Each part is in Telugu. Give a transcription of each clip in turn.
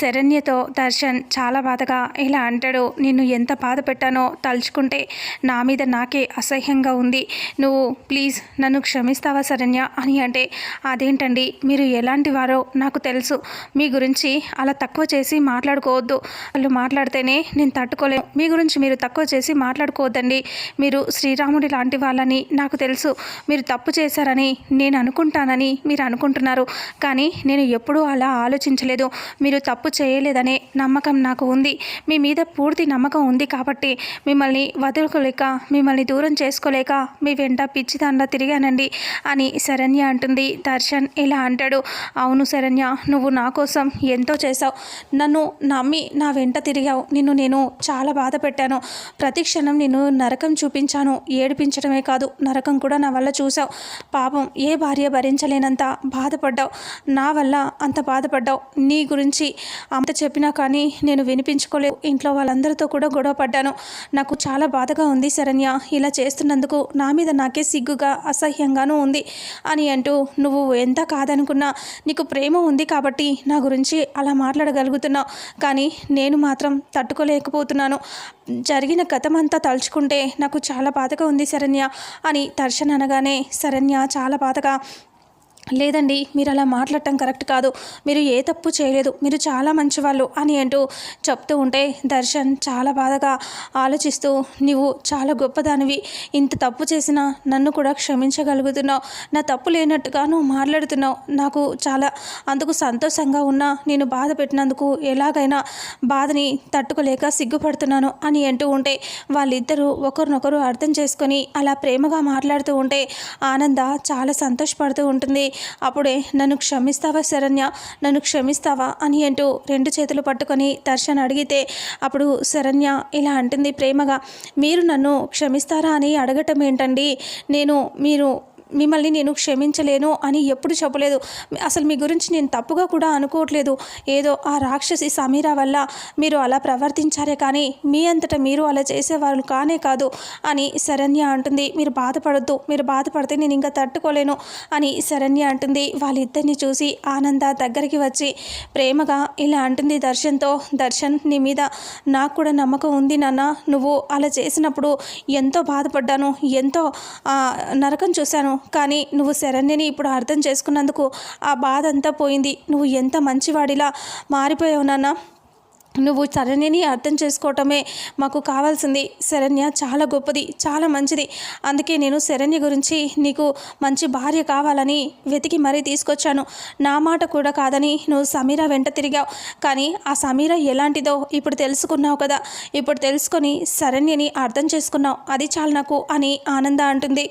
శరణ్యతో దర్శన్ చాలా బాధగా ఇలా అంటాడు. నిన్ను ఎంత బాధ పెట్టానో తలుచుకుంటే నా మీద నాకే అసహ్యంగా ఉంది. నువ్వు ప్లీజ్ నన్ను క్షమిస్తావా శరణ్య? అని అంటే అదేంటండి? మీరు ఎలాంటి వారో నాకు తెలుసు. మీ గురించి అలా తక్కువ చేసి మాట్లాడుకోవద్దు. వాళ్ళు మాట్లాడితేనే నేను తట్టుకోలేను. మీ గురించి మీరు తక్కువ చేసి మాట్లాడుకోవద్దండి. మీరు శ్రీరాముడి లాంటి వాళ్ళని నాకు తెలుసు. మీరు తప్పు చేశారని నేను అనుకుంటానని మీరు అనుకుంటున్నారు. కానీ నేను ఎప్పుడూ అలా ఆలోచించలేదు. మీరు తప్పు చేయలేదనే నమ్మకం నాకు ఉంది. మీ మీద పూర్తి నమ్మకం ఉంది కాబట్టి మిమ్మల్ని వదులుకోలేక మిమ్మల్ని దూరం చేసుకోలేక మీ వెంట పిచ్చిదాండా తిరిగానండి అని శరణ్య అంటుంది. దర్శన్ ఇలా అంటాడు. అవును శరణ్య నువ్వు నా కోసం ఎంతో చేశావు. నన్ను నమ్మి నా వెంట తిరిగావు. నిన్ను నేను చాలా బాధ పెట్టాను. ప్రతి క్షణం నిన్ను నరకం చూపించాను. ఏడిపించడమే కాదు నరకం కూడా నా వల్ల చూసావు పాపం ఏ భార్య భరించలేనంత బాధపడ్డావు. నా వల్ల అంత బాధపడ్డావు. నీ గురించి అంత చెప్పినా కానీ నేను వినిపించుకోలేదు. ఇంట్లో వాళ్ళందరితో కూడా గొడవ పడ్డాను. నాకు చాలా బాధగా ఉంది శరణ్య. ఇలా చేస్తున్నందుకు నా మీద నాకే సిగ్గుగా అసహ్యంగానూ ఉంది అని అంటూ నువ్వు ఎంత కాదనుకున్నా నీకు ప్రేమ ఉంది కాబట్టి నా గురించి అలా మాట్లాడగలుగుతున్నావు. కానీ నేను మాత్రం తట్టుకోలేకపోతున్నాను. జరిగిన గతమంతా తలుచుకుంటే నాకు చాలా బాధగా ఉంది శరణ్య అని దర్శన్ అనగానే శరణ్య చాలా బాధగా లేదండి మీరు అలా మాట్లాడటం కరెక్ట్ కాదు. మీరు ఏ తప్పు చేయలేదు. మీరు చాలా మంచివాళ్ళు అని అంటూ చెప్తూ ఉంటే దర్శన్ చాలా బాధగా ఆలోచిస్తూ నువ్వు చాలా గొప్పదానివి. ఇంత తప్పు చేసినా నన్ను కూడా క్షమించగలుగుతున్నావు. నా తప్పు లేనట్టుగా నువ్వు మాట్లాడుతున్నావు. నాకు చాలా అందుకు సంతోషంగా ఉన్నా. నేను బాధ పెట్టినందుకు ఎలాగైనా బాధని తట్టుకోలేక సిగ్గుపడుతున్నాను అని అంటూ ఉంటే వాళ్ళిద్దరూ ఒకరినొకరు అర్థం చేసుకొని అలా ప్రేమగా మాట్లాడుతూ ఉంటే ఆనంద చాలా సంతోషపడుతూ ఉంటుంది. అప్పుడే నన్ను క్షమిస్తావా శరణ్య? నన్ను క్షమిస్తావా? అని అంటూ రెండు చేతులు పట్టుకొని దర్శన్ అడిగితే అప్పుడు శరణ్య ఇలా అంటుంది ప్రేమగా మీరు నన్ను క్షమిస్తారా అని అడగటం ఏంటండి? నేను మీరు మిమ్మల్ని నేను క్షమించలేను అని ఎప్పుడు చెప్పలేదు. అసలు మీ గురించి నేను తప్పుగా కూడా అనుకోవట్లేదు. ఏదో ఆ రాక్షసి సమీరా వల్ల మీరు అలా ప్రవర్తించారే కానీ మీ అంతటా మీరు అలా చేసేవారు కానే కాదు అని శరణ్య అంటుంది. మీరు బాధపడద్దు. మీరు బాధపడితే నేను ఇంకా తట్టుకోలేను అని శరణ్య అంటుంది. వాళ్ళిద్దరిని చూసి ఆనంద దగ్గరికి వచ్చి ప్రేమగా ఇలా అంటుంది దర్శన్తో దర్శన్ నీ మీద నాకు కూడా నమ్మకం ఉంది నాన్న. నువ్వు అలా చేసినప్పుడు ఎంతో బాధపడ్డాను. ఎంతో నరకం చూశాను. కానీ నువ్వు శరణ్యని ఇప్పుడు అర్థం చేసుకున్నందుకు ఆ బాధ అంతా పోయింది. నువ్వు ఎంత మంచివాడిలా మారిపోయావు నాన్న. నువ్వు శరణ్యని అర్థం చేసుకోవటమే మాకు కావాల్సింది. శరణ్య చాలా గొప్పది చాలా మంచిది. అందుకే నేను శరణ్య గురించి నీకు మంచి భార్య కావాలని వెతికి మరీ తీసుకొచ్చాను. నా మాట కూడా కాదని నువ్వు సమీర వెంట తిరిగావు. కానీ ఆ సమీర ఎలాంటిదో ఇప్పుడు తెలుసుకున్నావు కదా. ఇప్పుడు తెలుసుకొని శరణ్యని అర్థం చేసుకున్నావు. అది చాలు నాకు అని ఆనంద అంటుంది.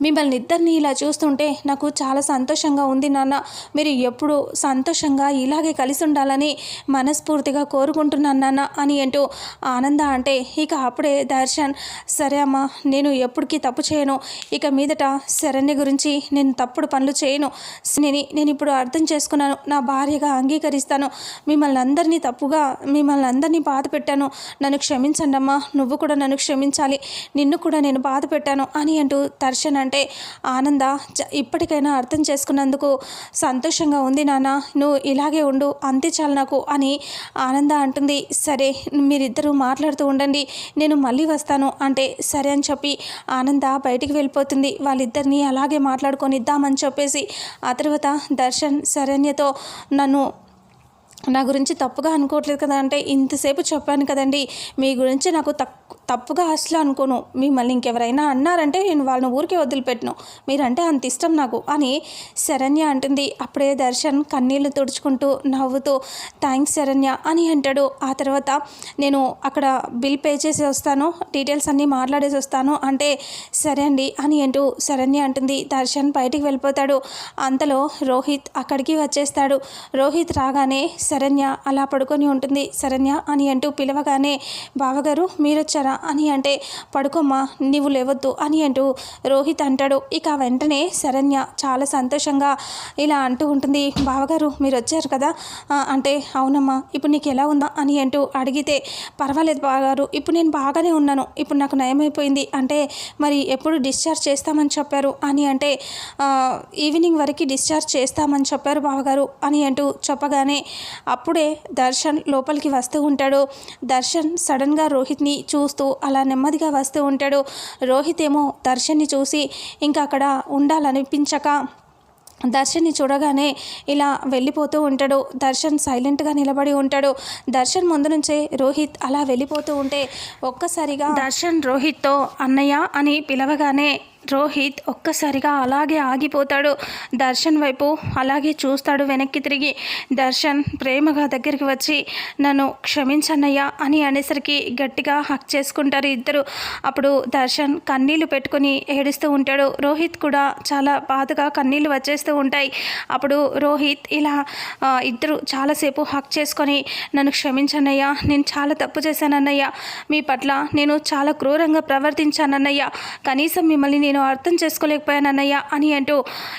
మిమ్మల్ని ఇద్దరిని ఇలా చూస్తుంటే నాకు చాలా సంతోషంగా ఉంది నాన్న. మీరు ఎప్పుడు సంతోషంగా ఇలాగే కలిసి ఉండాలని మనస్ఫూర్తిగా కోరుకుంటున్నాను నాన్న అని అంటూ ఆనంద అంటే ఇక అప్పుడే దర్శన్ సరే అమ్మా నేను ఎప్పటికీ తప్పు చేయను. ఇక మీదట శరణ్య గురించి నేను తప్పుడు పనులు చేయను. నేను నేను ఇప్పుడు అర్థం చేసుకున్నాను. నా భార్యగా అంగీకరిస్తాను. మిమ్మల్ని అందరినీ తప్పుగా మిమ్మల్ని అందరినీ బాధ పెట్టాను. నన్ను క్షమించండి అమ్మా నువ్వు కూడా నన్ను క్షమించాలి. నిన్ను కూడా నేను బాధ పెట్టాను అని అంటూ దర్శన్ అంటే ఆనంద ఇప్పటికైనా అర్థం చేసుకున్నందుకు సంతోషంగా ఉంది నాన్న నువ్వు ఇలాగే ఉండు అంతే చాలు నాకు అని ఆనంద అంటుంది. సరే మీరిద్దరూ మాట్లాడుతూ ఉండండి నేను మళ్ళీ వస్తాను అంటే సరే అని చెప్పి ఆనంద బయటికి వెళ్ళిపోతుంది. వాళ్ళిద్దరినీ అలాగే మాట్లాడుకొని ఇద్దామని చెప్పేసి ఆ తర్వాత దర్శన్ శరణ్యతో నన్ను నా గురించి తప్పుగా అనుకోవట్లేదు కదా అంటే ఇంతసేపు చెప్పాను కదండి మీ గురించి నాకు తక్కువ తప్పుగా అసలు అనుకోను. మిమ్మల్ని ఇంకెవరైనా అన్నారంటే నేను వాళ్ళని ఊరికే వదిలిపెట్టను. మీరంటే అంత ఇష్టం నాకు అని శరణ్య అంటుంది. అప్పుడే దర్శన్ కన్నీళ్ళు తుడుచుకుంటూ నవ్వుతూ థ్యాంక్స్ శరణ్య అని అంటాడు. ఆ తర్వాత నేను అక్కడ బిల్ పే చేసి వస్తాను డీటెయిల్స్ అన్నీ మాట్లాడేసి వస్తాను అంటే సరే అండి అని అంటూ శరణ్య అంటుంది. దర్శన్ బయటికి వెళ్ళిపోతాడు. అంతలో రోహిత్ అక్కడికి వచ్చేస్తాడు. రోహిత్ రాగానే శరణ్య అలా పడుకొని ఉంటుంది. శరణ్య అని అంటూ పిలవగానే బావగారు మీరొచ్చారా? అని అంటే పడుకోమ్మా నీవు లేవద్దు అని అంటూ రోహిత్ అంటాడు. ఇక వెంటనే శరణ్య చాలా సంతోషంగా ఇలా అంటూ ఉంటుంది. బావగారు మీరు వచ్చారు కదా? అంటే అవునమ్మా ఇప్పుడు నీకు ఎలా ఉందా? అని అంటూ అడిగితే పర్వాలేదు బావగారు ఇప్పుడు నేను బాగానే ఉన్నాను. ఇప్పుడు నాకు నయమైపోయింది. అంటే మరి ఎప్పుడు డిశ్చార్జ్ చేస్తామని చెప్పారు? అని అంటే ఈవినింగ్ వరకు డిశ్చార్జ్ చేస్తామని చెప్పారు బావగారు అని అంటూ చెప్పగానే అప్పుడే దర్శన్ లోపలికి వస్తూ ఉంటాడు. దర్శన్ సడన్గా రోహిత్ని చూస్తూ అలా నెమ్మదిగా వస్తూ ఉంటాడు. రోహిత్ ఏమో దర్శన్ని చూసి ఇంకా అక్కడ ఉండాలనిపించక దర్శన్ని చూడగానే ఇలా వెళ్ళిపోతూ ఉంటాడు. దర్శన్ సైలెంట్గా నిలబడి ఉంటాడు. దర్శన్ ముందు నుంచే రోహిత్ అలా వెళ్ళిపోతూ ఉంటే ఒక్కసారిగా దర్శన్ రోహిత్తో అన్నయ్య అని పిలవగానే రోహిత్ ఒక్కసారిగా అలాగే ఆగిపోతాడు. దర్శన్ వైపు అలాగే చూస్తాడు వెనక్కి తిరిగి. దర్శన్ ప్రేమగా దగ్గరికి వచ్చి నన్ను క్షమించన్నయ్యా అని అనేసరికి గట్టిగా హక్ చేసుకుంటారు ఇద్దరు. అప్పుడు దర్శన్ కన్నీళ్ళు పెట్టుకొని ఏడుస్తూ ఉంటాడు. రోహిత్ కూడా చాలా బాధగా కన్నీళ్ళు వచ్చేస్తూ ఉంటాయి. అప్పుడు రోహిత్ ఇలా ఇద్దరు చాలాసేపు హక్ చేసుకొని నన్ను క్షమించన్నయ్యా. నేను చాలా తప్పు చేశానన్నయ్యా. మీ పట్ల నేను చాలా క్రూరంగా ప్రవర్తించానన్నయ్యా. కనీసం మిమ్మల్ని నేను అర్థం చేసుకోలేకపోయాను అన్నయ్య అని అంటూ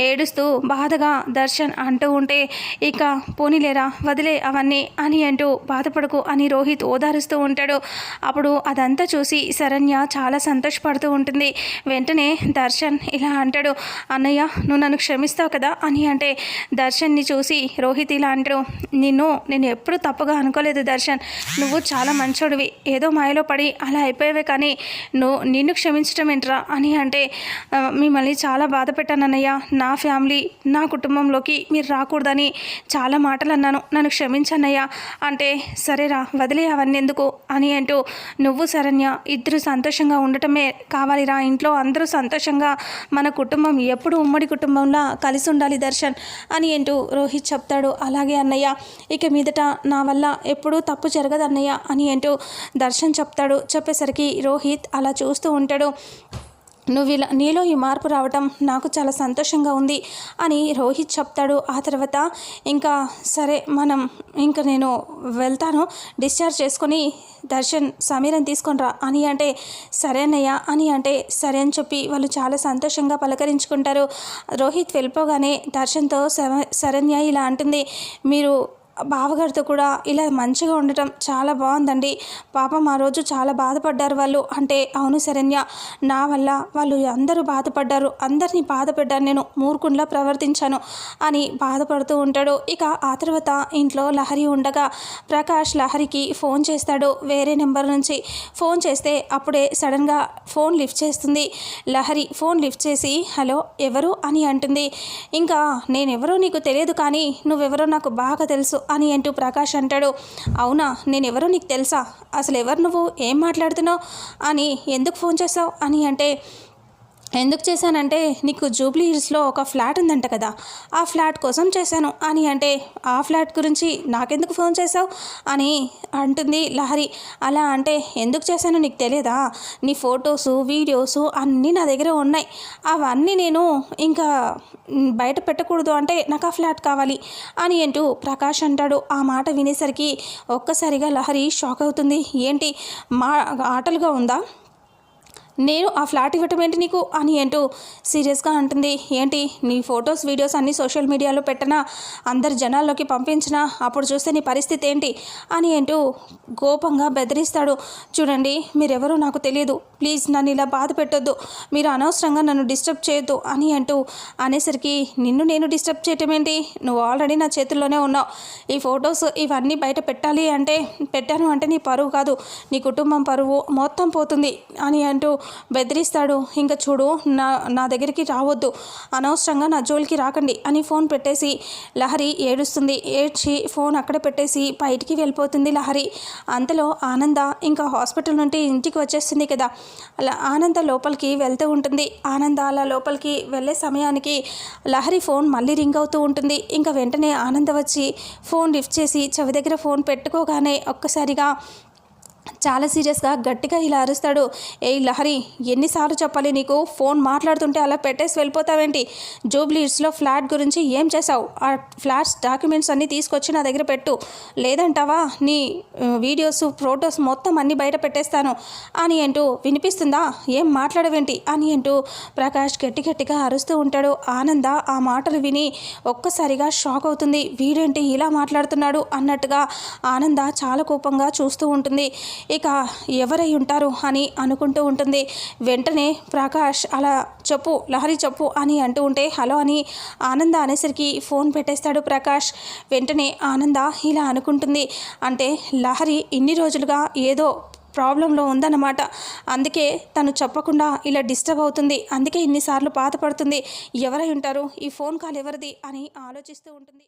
ఏడుస్తూ బాధగా దర్శన్ అంటూ ఉంటే ఇక పోనీలేరా వదిలే అవన్నీ అని అంటూ బాధపడకు అని రోహిత్ ఓదారుస్తూ ఉంటాడు. అప్పుడు అదంతా చూసి శరణ్య చాలా సంతోషపడుతూ ఉంటుంది. వెంటనే దర్శన్ ఇలా అంటాడు అన్నయ్య నువ్వు నన్ను క్షమిస్తావు కదా అని అంటే దర్శన్ని చూసి రోహిత్ ఇలా అంటాడు నిన్ను నేను ఎప్పుడు తప్పుగా అనుకోలేదు దర్శన్. నువ్వు చాలా మంచోడివి. ఏదో మాయలో పడి అలా అయిపోయావే కానీ నువ్వు నిన్ను క్షమించడం ఏంట్రా అని అంటే మిమ్మల్ని చాలా బాధ పెట్టానన్నయ్య నా ఫ్యామిలీ నా కుటుంబంలోకి మీరు రాకూడదని చాలా మాటలు అన్నాను నన్ను క్షమించన్నయ్య అంటే సరేరా వదిలే అవన్నీ ఎందుకు? అని అంటూ నువ్వు శరణ్య ఇద్దరు సంతోషంగా ఉండటమే కావాలిరా. ఇంట్లో అందరూ సంతోషంగా మన కుటుంబం ఎప్పుడు ఉమ్మడి కుటుంబంలో కలిసి ఉండాలి దర్శన్ అని అంటూ రోహిత్ చెప్తాడు. అలాగే అన్నయ్య ఇక మీదట నా వల్ల ఎప్పుడూ తప్పు జరగదు అన్నయ్య అని అంటూ దర్శన్ చెప్తాడు. చెప్పేసరికి రోహిత్ అలా చూస్తూ ఉంటాడు. నువ్వు ఇలా నీలో ఈ మార్పు రావటం నాకు చాలా సంతోషంగా ఉంది అని రోహిత్ చెప్తాడు. ఆ తర్వాత ఇంకా సరే మనం ఇంకా నేను వెళ్తాను. డిశ్చార్జ్ చేసుకొని దర్శన్ సమీరని తీసుకొని రా. అని అంటే సరే అని అంటే సరే అని చెప్పి వాళ్ళు చాలా సంతోషంగా పలకరించుకుంటారు. రోహిత్ వెళ్ళిపోగానే దర్శన్తో శవ- శరణ్య ఇలా అంటుంది మీరు బావగారితో కూడా ఇలా మంచిగా ఉండటం చాలా బాగుందండి. పాపం ఆ రోజు చాలా బాధపడ్డారు వాళ్ళు. అంటే అవును శరణ్య నా వల్ల వాళ్ళు అందరూ బాధపడ్డారు. అందరినీ బాధపడ్డాను నేను మూర్ఖుండ్లా ప్రవర్తించాను అని బాధపడుతూ ఉంటాడు. ఇక ఆ తర్వాత ఇంట్లో లహరి ఉండగా ప్రకాష్ లహరికి ఫోన్ చేస్తాడు. వేరే నెంబర్ నుంచి ఫోన్ చేస్తే అప్పుడే సడన్గా ఫోన్ లిఫ్ట్ చేస్తుంది. లహరి ఫోన్ లిఫ్ట్ చేసి హలో ఎవరు? అని అంటుంది. ఇంకా నేనెవరో నీకు తెలియదు కానీ నువ్వెవరో నాకు బాగా తెలుసు అని అంటూ ప్రకాష్ అంటాడు. అవునా నేనెవరో నీకు తెలుసా? అసలు ఎవరు నువ్వు? ఏం మాట్లాడుతున్నావు? అని ఎందుకు ఫోన్ చేసావు అని అంటే ఎందుకు చేశానంటే నీకు జూబ్లీ హిల్స్లో ఒక ఫ్లాట్ ఉందంట కదా ఆ ఫ్లాట్ కోసం చేశాను. అని అంటే ఆ ఫ్లాట్ గురించి నాకెందుకు ఫోన్ చేసావు అని అంటుంది లహరి. అలా అంటే ఎందుకు చేశానో నీకు తెలియదా? నీ ఫొటోసు వీడియోసు అన్నీ నా దగ్గర ఉన్నాయి. అవన్నీ నేను ఇంకా బయట పెట్టకూడదు అంటే నాకు ఆ ఫ్లాట్ కావాలి అని అంటూ ప్రకాష్ అంటాడు. ఆ మాట వినేసరికి ఒక్కసారిగా లహరి షాక్ అవుతుంది. ఏంటి మా ఆటలుగా ఉందా? నేను ఆ ఫ్లాట్ ఇవ్వటం ఏంటి నీకు? అని అంటూ సీరియస్గా అంటుంది. ఏంటి? నీ ఫొటోస్ వీడియోస్ అన్నీ సోషల్ మీడియాలో పెట్టనా? అందరు జనాల్లోకి పంపించినా? అప్పుడు చూస్తే నీ పరిస్థితి ఏంటి? అని అంటూ కోపంగా బెదిరిస్తాడు. చూడండి మీరెవరో నాకు తెలియదు ప్లీజ్ నన్ను ఇలా బాధ పెట్టొద్దు. మీరు అనవసరంగా నన్ను డిస్టర్బ్ చేయొద్దు అని అంటూ అనేసరికి నిన్ను నేను డిస్టర్బ్ చేయటం ఏంటి? నువ్వు ఆల్రెడీ నా చేతుల్లోనే ఉన్నావు. ఈ ఫొటోస్ ఇవన్నీ బయట పెట్టాలి అంటే పెట్టాను అంటే నీ పరువు కాదు. నీ కుటుంబం పరువు మొత్తం పోతుంది అని అంటూ బెదిరిస్తాడు. ఇంకా చూడు నా నా దగ్గరికి రావద్దు. అనవసరంగా నా జోలికి రాకండి అని ఫోన్ పెట్టేసి లహరి ఏడుస్తుంది. ఏడ్చి ఫోన్ అక్కడ పెట్టేసి బయటికి వెళ్ళిపోతుంది లహరి. అంతలో ఆనంద ఇంకా హాస్పిటల్ నుండి ఇంటికి వచ్చేస్తుంది కదా. అలా ఆనంద లోపలికి వెళ్తూ ఉంటుంది. ఆనంద అలా లోపలికి వెళ్ళే సమయానికి లహరి ఫోన్ మళ్ళీ రింగ్ అవుతూ ఉంటుంది. ఇంకా వెంటనే ఆనంద వచ్చి ఫోన్ లిఫ్ట్ చేసి చెవి దగ్గర ఫోన్ పెట్టుకోగానే ఒక్కసారిగా చాలా సీరియస్గా గట్టిగా ఇలా అరుస్తాడు. ఏ లహరి ఎన్నిసార్లు చెప్పాలి నీకు? ఫోన్ మాట్లాడుతుంటే అలా పెట్టేసి వెళ్ళిపోతావేంటి? జూబ్లీస్లో ఫ్లాట్ గురించి ఏం చేసావు ఆ ఫ్లాట్స్ డాక్యుమెంట్స్ అన్నీ తీసుకొచ్చి నా దగ్గర పెట్టు. లేదంటావా? నీ వీడియోస్ ఫొటోస్ మొత్తం అన్నీ బయట పెట్టేస్తాను. అని అంటూ వినిపిస్తుందా? ఏం మాట్లాడవేంటి? అని అంటూ ప్రకాష్ గట్టి గట్టిగా అరుస్తూ ఉంటాడు. ఆనంద ఆ మాటలు విని ఒక్కసారిగా షాక్ అవుతుంది. వీడేంటి ఇలా మాట్లాడుతున్నాడు? అన్నట్టుగా ఆనంద చాలా కోపంగా చూస్తూ ఉంటుంది. ఇక ఎవరై ఉంటారు అని అనుకుంటూ ఉంటుంది. వెంటనే ప్రకాష్ అలా చెప్పు లహరి చెప్పు అని అంటూ ఉంటే హలో అని ఆనంద అనేసరికి ఫోన్ పెట్టేస్తాడు ప్రకాష్. వెంటనే ఆనంద ఇలా అనుకుంటుంది. అంటే లహరి ఇన్ని రోజులుగా ఏదో ప్రాబ్లంలో ఉందన్నమాట. అందుకే తను చెప్పకుండా ఇలా డిస్టర్బ్ అవుతుంది. అందుకే ఇన్నిసార్లు బాధపడుతుంది. ఎవరై ఉంటారు? ఈ ఫోన్ కాల్ ఎవరిది? అని ఆలోచిస్తూ ఉంటుంది.